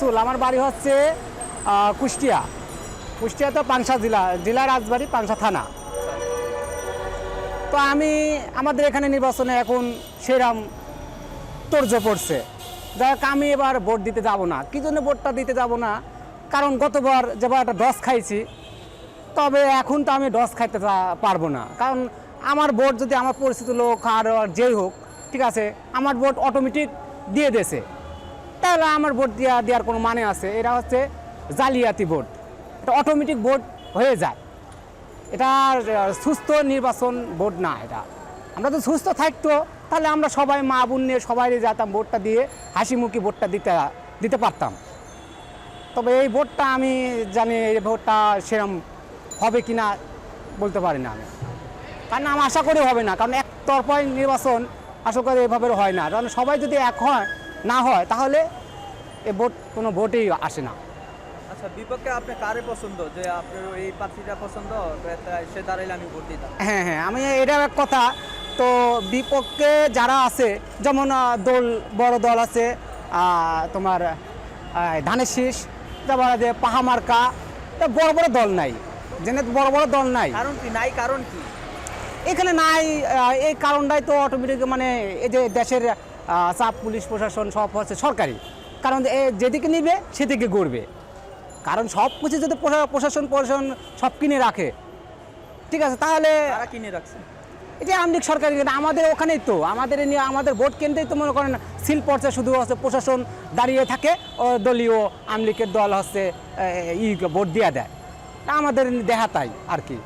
চুল আমার বাড়ি হচ্ছে কুষ্টিয়া। কুষ্টিয়া তো পাংশা জেলা জেলা রাজবাড়ি পাংশা থানা। তো আমি, আমাদের এখানে নির্বাচনে এখন সেরাম তর্জ পড়ছে। যাই হোক, আমি এবার ভোট দিতে যাব না। কি জন্য ভোটটা দিতে যাব না? কারণ গতবার যেবার একটা ডস খাইছি, তবে এখন তো আমি ডস খাইতে পারব না। কারণ আমার ভোট যদি আমার পরিচিত লোক, আর যেই হোক, ঠিক আছে, আমার ভোট অটোমেটিক দিয়ে দেছে তাহলে আমার ভোট দেওয়া দেওয়ার কোনো মানে আছে? এটা হচ্ছে জালিয়াতি ভোট। এটা অটোমেটিক ভোট হয়ে যায়। এটা সুস্থ নির্বাচন ভোট না এটা। আমরা তো সুস্থ থাকতো, তাহলে আমরা সবাই মা বোন নিয়ে সবাই যেতাম ভোটটা দিয়ে হাসি মুখি ভোটটা দিতে দিতে পারতাম। তবে এই ভোটটা আমি জানি এই ভোটটা সেরম হবে কি না বলতে পারি না আমি। কারণ আমি আশা করি হবে না, কারণ একতরফায় নির্বাচন আশা করি এভাবে হয় না। কারণ সবাই যদি এক হয় না হয় তাহলে এ ভোট কোনো ভোটেই আসে না। আচ্ছা বিপক্ষে আপনি কারে পছন্দ? যে আপনার এই প্রার্থীটা পছন্দ সে দাঁড়াইলে আমি ভোট দিতাম। হ্যাঁ হ্যাঁ আমি এটাও এক কথা। তো বিপক্ষে যারা আছে যেমন দল বড় দল আছে তোমার ধানের শীষ তারপর যে পাহামার্কা তা বড় বড় দল নাই। যেন বড় বড় দল নাই। কারণ কি? নাই কারণ কি? এখানে নাই এই কারণটাই তো অটোমেটিক মানে এই যে দেশের চাপ পুলিশ প্রশাসন সব হচ্ছে সরকারি। কারণ এ যেদিকে নিবে সেদিকে গড়বে। কারণ সব কিছু যদি প্রশাসন প্রশাসন সব কিনে রাখে ঠিক আছে তাহলে কিনে রাখছে? এটা আমলিক সরকারি আমাদের ওখানেই তো আমাদের এ নিয়ে আমাদের ভোট কেন্দ্রেই তো মনে করেন সিল পর্চা শুধু হচ্ছে প্রশাসন দাঁড়িয়ে থাকে ও দলীয় আমলিকের দল হচ্ছে ই ভোট দিয়ে দেয়। তা আমাদের দেখা তাই আর কি।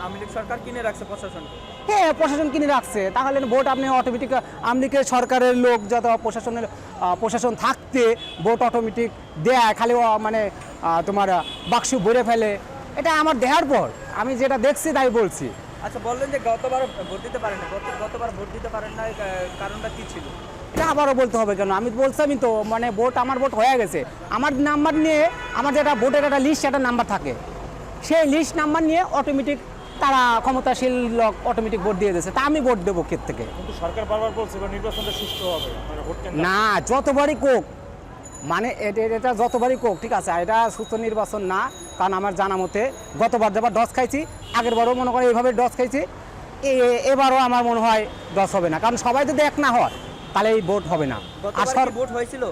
আওয়ামী সরকার কিনে রাখছে প্রশাসনকে হ্যাঁ প্রশাসন কিনে রাখছে। তাহলে ভোট আপনি অটোমেটিক আমলিকের সরকারের লোক যত প্রশাসনের প্রশাসন থাকতে ভোট অটোমেটিক দেয় খালি মানে তোমার বাক্স ভরে ফেলে। এটা আমার দেখার পর আমি যেটা দেখছি তাই বলছি। আচ্ছা বললেন যে গতবার ভোট দিতে পারেন না। গত গতবার ভোট দিতে পারেন না কারণটা কি ছিল? এটা আবারও বলতে হবে কেন? আমি বলছিলামই তো মানে ভোট আমার ভোট হয়ে গেছে। আমার নাম্বার নিয়ে আমার যেটা ভোটের একটা লিস্ট একটা নাম্বার থাকে। সেই লিস্ট নাম্বার নিয়ে অটোমেটিক তারা ক্ষমতাশীল লোক অটোমেটিক ভোট দিয়ে দিয়েছে। তা আমি ভোট দেবো ক্ষেত থেকে। কিন্তু সরকার বারবার বলছে এবার নির্বাচনটা সুষ্ঠু হবে মানে ভোট কেন্দ্র না যতবারই কোক মানে এটা- এটা যতবারই কোক ঠিক আছে এটা সুস্থ নির্বাচন না কারণ আমার জানা মতে গতবার যাবার ডস খাইছি আগের বারও মনে করে এইভাবে ডস খাইছি এ- এবারও আমার মনে হয় ডস হবে না। কারণ সবাই যদি এক না হয় তাহলে এই ভোট হবে না। আর গতবার সর- কি ভোট হয়েছিল?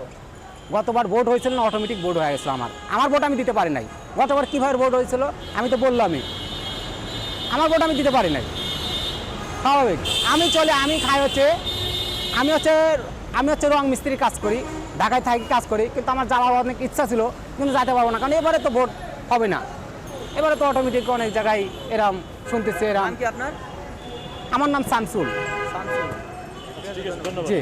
গতবার ভোট হয়েছিল না অটোমেটিক ভোট হয়ে গেছিল আমার। আমার ভোট আমি দিতে পারি নাই। গতবার কীভাবে ভোট হয়েছিল আমি তো বললামই। আমার ভোট আমি দিতে পারি নাই। স্বাভাবিক। আমি চলে আমি খাই হচ্ছে আমি হচ্ছে আমি হচ্ছে রং মিস্ত্রির কাজ করি ঢাকায় থাকি কাজ করি কিন্তু আমার যাওয়ার অনেক ইচ্ছা ছিল কিন্তু যেতে পারব না কারণ এবারে তো ভোট হবে না। এবারে তো অটোমেটিক অনেক জায়গায় এরম শুনতেছে এরম। কি আপনার? আমার নাম শামসুল। শামসুল। ধন্যবাদ। জি।